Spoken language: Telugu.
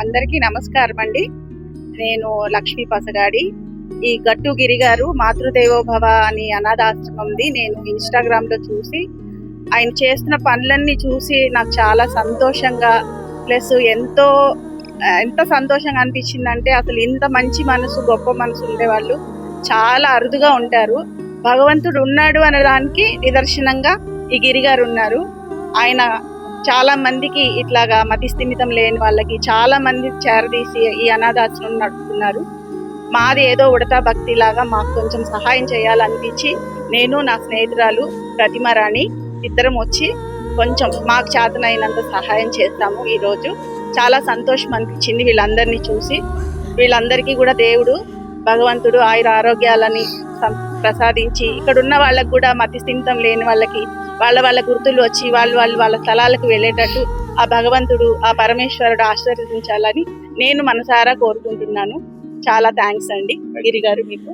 అందరికీ నమస్కారం అండి నేను లక్ష్మీ పసగాడి. ఈ గట్టు గిరి గారు మాతృదేవోభవ అని అనాథాశ్రమంది నేను ఇన్స్టాగ్రామ్లో చూసి ఆయన చేస్తున్న పనులన్నీ చూసి నాకు చాలా సంతోషంగా ప్లస్ ఎంతో ఎంత సంతోషంగా అనిపించిందంటే అసలు ఇంత మంచి మనసు గొప్ప మనసు ఉండేవాళ్ళు చాలా అరుదుగా ఉంటారు. భగవంతుడు ఉన్నాడు అనడానికి నిదర్శనంగా ఈ గిరిగారు ఉన్నారు. ఆయన చాలా మందికి ఇట్లాగా మతి స్థిమితం లేని వాళ్ళకి చాలా మంది చేరదీసి ఈ అనాథాశ్రమం నడుపుతున్నారు. మాది ఏదో ఉడతా భక్తి లాగా మాకు కొంచెం సహాయం చేయాలనిపించి నేను నా స్నేహితురాలు ప్రతిమరాణి ఇద్దరం వచ్చి కొంచెం మాకు చేతనైనంత సహాయం చేస్తాము ఈరోజు. చాలా సంతోషం అనిపించింది వీళ్ళందరినీ చూసి. వీళ్ళందరికీ కూడా దేవుడు భగవంతుడు ఆయుర ఆరోగ్యాలని సం- ప్రసాదించి ఇక్కడ ఉన్న వాళ్ళకు కూడా మతి స్థిమితం లేని వాళ్ళకి వాళ్ళ వాళ్ళ గుర్తులు వచ్చి వాళ్ళు వాళ్ళు వాళ్ళ స్థలాలకు వెళ్ళేటట్టు ఆ భగవంతుడు ఆ పరమేశ్వరుడు ఆశీర్వదించాలని నేను మనసారా కోరుకుంటున్నాను. చాలా థ్యాంక్స్ అండి. గిరి గారు మీకు.